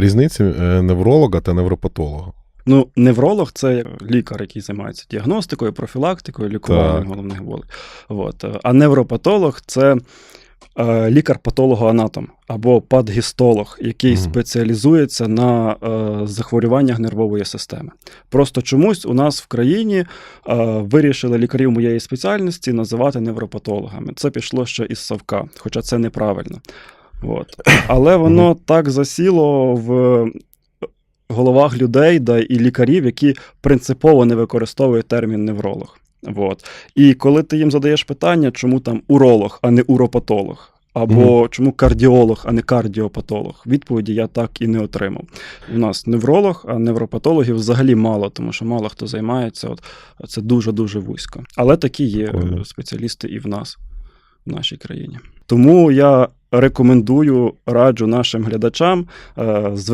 різниці е, невролога та невропатолога? Ну, невролог це лікар, який займається діагностикою, профілактикою, лікуванням Так. головних болей. От. А невропатолог це е, лікар-патологоанатом або падгістолог, який Мгм. спеціалізується на е, захворюваннях нервової системи. Просто чомусь у нас в країні е, вирішили лікарів моєї спеціальності називати невропатологами. Це пішло ще із Савка, хоча це неправильно. От. Але воно так засіло в головах людей да, і лікарів, які принципово не використовують термін невролог. От. І коли ти їм задаєш питання, чому там уролог, а не уропатолог, або чому кардіолог, а не кардіопатолог, відповіді я так і не отримав. У нас невролог, а невропатологів взагалі мало, тому що мало хто займається. От, це дуже-дуже вузько. Але такі є е, спеціалісти і в нас, в нашій країні. Тому я рекомендую, раджу нашим глядачам е,